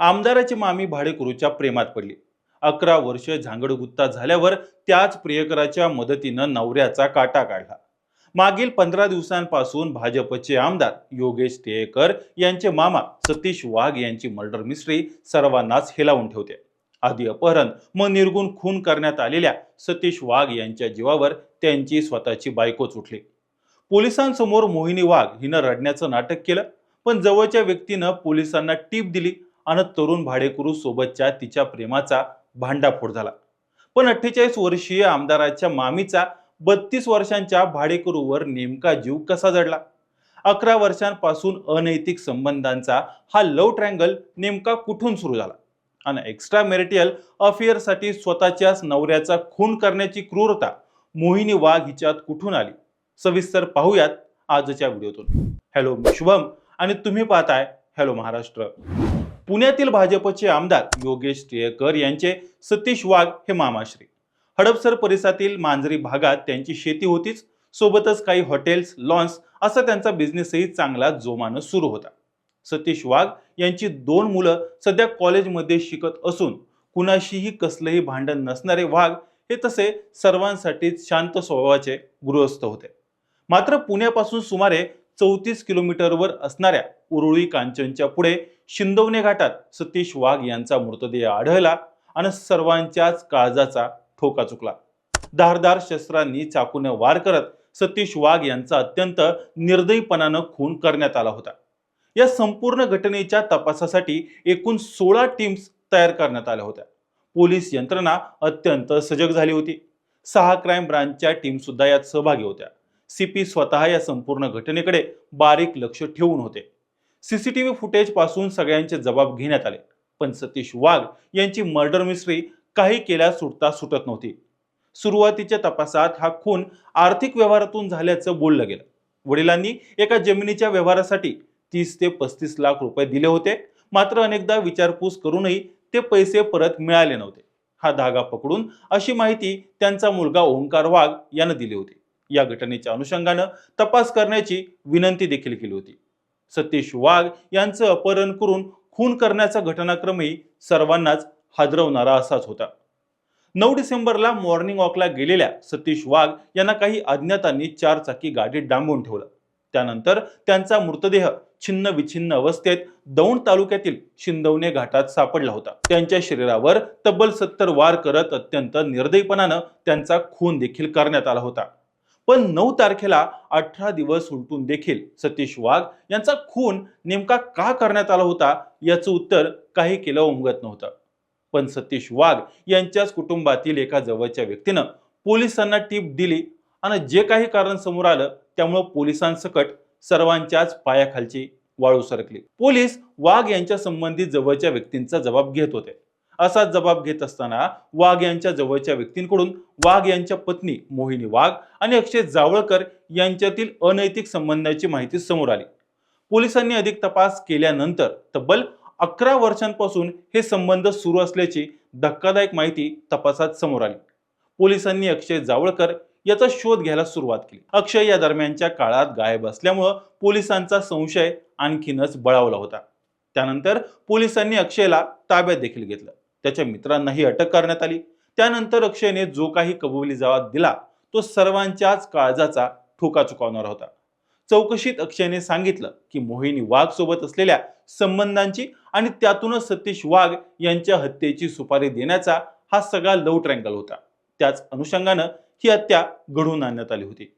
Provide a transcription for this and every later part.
आमदाराची मामी भाडेकरूच्या प्रेमात पडली. अकरा वर्ष झांगडगुत्ता झाल्यावर त्याच प्रियकराच्या मदतीनं नवऱ्याचा काटा काढला. मागील पंधरा दिवसांपासून भाजपचे आमदार योगेश टिळेकर यांचे मामा सतीश वाघ यांची मर्डर मिस्ट्री सर्वांनाच हेलावून ठेवते. आधी अपहरण मग निर्गुण खून करण्यात आलेल्या सतीश वाघ यांच्या जीवावर त्यांची स्वतःची बायकोच उठली पोलिसांसमोर मोहिनी वाघ हिनं रडण्याचं नाटक केलं पण जवळच्या व्यक्तीनं पोलिसांना टीप दिली आणि तरुण भाडेकरू सोबतच्या तिच्या प्रेमाचा भांडाफोड झाला. पण अठ्ठेचाळीस वर्षीय आमदाराच्या मामीचा बत्तीस वर्षांच्या भाडेकरूवर नेमका जीव कसा जडला? अकरा वर्षांपासून अनैतिक संबंधांचा हा लव ट्रँगल नेमका कुठून सुरू झाला? आणि एक्स्ट्रा मेरिटियल अफेअरसाठी स्वतःच्याच नवऱ्याचा खून करण्याची क्रूरता मोहिनी वाघ हिच्यात कुठून आली? सविस्तर पाहूयात आजच्या व्हिडिओतून. हॅलो शुभम आणि तुम्ही पाहताय हॅलो महाराष्ट्र. पुण्यातील भाजपचे आमदार योगेश टिळेकर यांचे सतीश वाघ हे मामाश्री. हडपसर परिसरातील मांजरी भागात त्यांची शेती होतीच. सोबतच काही हॉटेल्स लॉन्स असा त्यांचा बिझनेसही चांगला जोमानं सुरू होता. सतीश वाघ यांची दोन मुलं सध्या कॉलेजमध्ये शिकत असून कुणाशीही कसलंही भांडण नसणारे वाघ हे तसे सर्वांसाठीच शांत स्वभावाचे गृहस्थ होते. मात्र पुण्यापासून सुमारे चौतीस किलोमीटरवर असणाऱ्या उरुळी कांचनच्या पुढे शिंदवणे घाटात सतीश वाघ यांचा मृतदेह आढळला आणि सर्वांच्याच काळजाचा ठोका चुकला. धारदार शस्त्रांनी चाकूने वार करत सतीश वाघ यांचा अत्यंत निर्दयीपणानं खून करण्यात आला होता. या संपूर्ण घटनेच्या तपासासाठी एकूण सोळा टीम्स तयार करण्यात आल्या होत्या. पोलीस यंत्रणा अत्यंत सजग झाली होती. सहा क्राईम ब्रांचच्या टीम सुद्धा यात सहभागी होत्या. सीपी स्वतः या संपूर्ण घटनेकडे बारीक लक्ष ठेवून होते. सीसीटीव्ही फुटेजपासून सगळ्यांचे जबाब घेण्यात आले. पण सतीश वाघ यांची मर्डर मिस्ट्री काही केल्या सुटता सुटत नव्हती. सुरुवातीच्या तपासात हा खून आर्थिक व्यवहारातून झाल्याचं बोललं गेलं. वडिलांनी एका जमिनीच्या व्यवहारासाठी तीस ते पस्तीस लाख रुपये दिले होते. मात्र अनेकदा विचारपूस करूनही ते पैसे परत मिळाले नव्हते. हा धागा पकडून अशी माहिती त्यांचा मुलगा ओंकार वाघ यानं दिली होती. या घटनेच्या अनुषंगानं तपास करण्याची विनंती देखील केली होती. सतीश वाघ यांचं अपहरण करून खून करण्याचा घटनाक्रमही सर्वांनाच हादरवणारा असाच होता. नऊ डिसेंबरला मॉर्निंग वॉकला गेलेल्या सतीश वाघ यांना काही अज्ञातांनी चार चाकी गाडीत डांबून ठेवलं. त्यानंतर त्यांचा मृतदेह छिन्न विछिन्न अवस्थेत दौंड तालुक्यातील शिंदवणे घाटात सापडला होता. त्यांच्या शरीरावर तब्बल सत्तर वार करत अत्यंत निर्दयीपणानं त्यांचा खून देखील करण्यात आला होता. पण नऊ तारखेला अठरा दिवस उलटून देखील सतीश वाघ यांचा खून नेमका का करण्यात आला होता याचं उत्तर काही केलं उमगत नव्हतं. पण सतीश वाघ यांच्याच कुटुंबातील एका जवळच्या व्यक्तीनं पोलिसांना टीप दिली आणि जे काही कारण समोर आलं त्यामुळं पोलिसांसकट सर्वांच्याच पायाखालची वाळू सरकली. पोलीस वाघ यांच्या संबंधित जवळच्या व्यक्तींचा जबाब घेत होते. असाच जबाब घेत असताना वाघ यांच्या जवळच्या व्यक्तींकडून वाघ यांच्या पत्नी मोहिनी वाघ आणि अक्षय जावळकर यांच्यातील अनैतिक संबंधाची माहिती समोर आली. पोलिसांनी अधिक तपास केल्यानंतर तब्बल अकरा वर्षांपासून हे संबंध सुरू असल्याची धक्कादायक माहिती तपासात समोर आली. पोलिसांनी अक्षय जावळकर याचा शोध घ्यायला सुरुवात केली. अक्षय या दरम्यानच्या काळात गायब असल्यामुळं पोलिसांचा संशय आणखीनच बळावला होता. त्यानंतर पोलिसांनी अक्षयला ताब्यात देखील घेतलं. त्याच्या मित्रांनाही अटक करण्यात आली. त्यानंतर अक्षयने जो काही कबुली जबाब दिला तो सर्वांच्याच काळजाचा ठोका चुकवणारा होता. चौकशीत अक्षयने सांगितलं की मोहिनी वाघ सोबत असलेल्या संबंधांची आणि त्यातूनच सतीश वाघ यांच्या हत्येची सुपारी देण्याचा हा सगळा लव ट्रँगल होता. त्याच अनुषंगानं ही हत्या घडवून आणण्यात आली होती.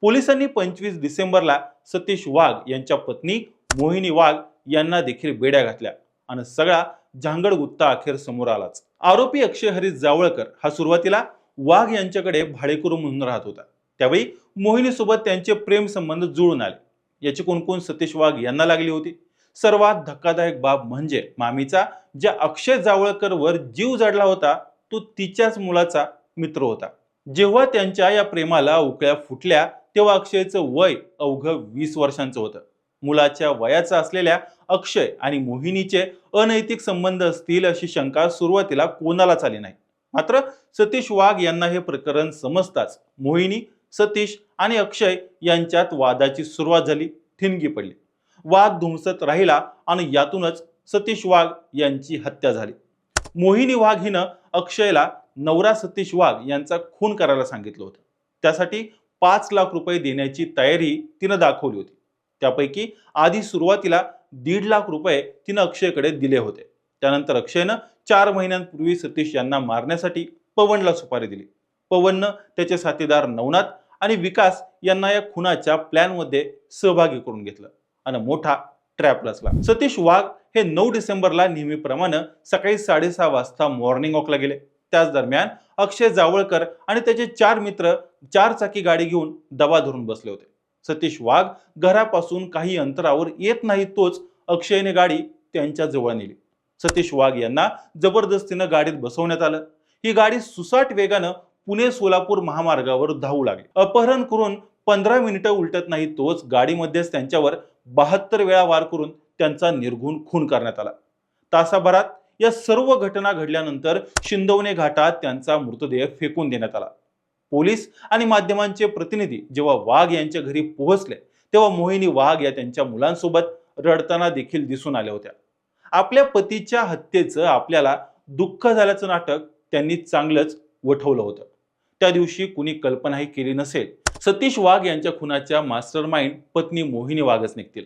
पोलिसांनी पंचवीस डिसेंबरला सतीश वाघ यांच्या पत्नी मोहिनी वाघ यांना देखील बेड्या घातल्या. आणि सगळा झांगड गुत्ता अखेर समोर आलाच. आरोपी अक्षय हरीश जावळकर हा सुरुवातीला वाघ यांच्याकडे भाडेकरू म्हणून राहत होता. त्यावेळी मोहिनीसोबत त्यांचे प्रेम संबंध जुळून आले. याची कोणकोण सतीश वाघ यांना लागली होती? सर्वात धक्कादायक बाब म्हणजे मामीचा ज्या अक्षय जावळकर वर जीव जडला होता तो तिच्याच मुलाचा मित्र होता. जेव्हा त्यांच्या या प्रेमाला उकळ्या फुटल्या तेव्हा अक्षयचं वय अवघं वीस वर्षांचं होतं. मुलाच्या वयाचा असलेल्या अक्षय आणि मोहिनीचे अनैतिक संबंध असतील अशी शंका सुरुवातीला कोणालाच आली नाही. मात्र सतीश वाघ यांना हे प्रकरण समजताच मोहिनी सतीश आणि अक्षय यांच्यात वादाची सुरुवात झाली ठिणगी पडली. वाद धुमसत राहिला आणि यातूनच सतीश वाघ यांची हत्या झाली. मोहिनी वाघ हिनं अक्षयला नवरा सतीश वाघ यांचा खून करायला सांगितलं होतं. त्यासाठी पाच लाख रुपये देण्याची तयारी तिनं दाखवली होती. त्यापैकी आधी सुरुवातीला दीड लाख रुपये तिनं अक्षयकडे दिले होते. त्यानंतर अक्षयनं चार महिन्यांपूर्वी सतीश यांना मारण्यासाठी पवनला सुपारी दिली. पवननं त्याचे साथीदार नवनाथ आणि विकास यांना या खुनाच्या प्लॅनमध्ये सहभागी करून घेतलं आणि मोठा ट्रॅप रचला सतीश वाघ हे नऊ डिसेंबरला नेहमीप्रमाणे सकाळी साडेसहा वाजता मॉर्निंग वॉकला गेले. त्याच दरम्यान अक्षय जावळकर आणि त्याचे चार मित्र चार चाकी गाडी घेऊन दबा धरून बसले होते. सतीश वाघ घरापासून काही अंतरावर येत नाही तोच अक्षयने गाडी त्यांच्या जवळ नेली. सतीश वाघ यांना जबरदस्तीनं गाडीत बसवण्यात आलं. ही गाडी सुसाट वेगानं पुणे सोलापूर महामार्गावर धावू लागली. अपहरण करून पंधरा मिनिटं उलटत नाही तोच गाडीमध्येच त्यांच्यावर बहात्तर वेळा वार करून त्यांचा निर्घुण खून करण्यात आला. तासाभरात या सर्व घटना घडल्यानंतर शिंदवणे घाटात त्यांचा मृतदेह फेकून देण्यात आला. पोलीस आणि माध्यमांचे प्रतिनिधी जेव्हा वाघ यांच्या घरी पोहोचले तेव्हा मोहिनी वाघ या त्यांच्या मुलांसोबत रडताना देखील दिसून आल्या होत्या. आपल्या पतीच्या हत्येचं आपल्याला दुःख झाल्याचं नाटक त्यांनी चांगलंच वठवलं होतं. त्या दिवशी कुणी कल्पनाही केली नसेल. सतीश वाघ यांच्या खुनाच्या मास्टर माइंड पत्नी मोहिनी वाघच निघतील.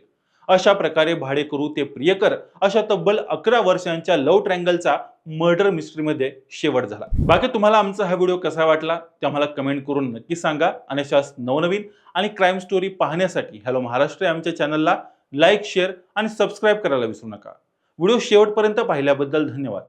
अशा प्रकारे भाडेकरू ते प्रियकर अशा तब्बल अकरा वर्षांच्या लव ट्रँगलचा मर्डर मिस्ट्रीमध्ये शेवट झाला. बाकी तुम्हाला आमचा हा व्हिडिओ कसा वाटला ते आम्हाला कमेंट करून नक्की सांगा. आणि अशाच नवनवीन आणि क्राईम स्टोरी पाहण्यासाठी हॅलो महाराष्ट्र आमच्या चॅनलला लाईक शेअर आणि सबस्क्राईब करायला विसरू नका. व्हिडिओ शेवटपर्यंत पाहिल्याबद्दल धन्यवाद.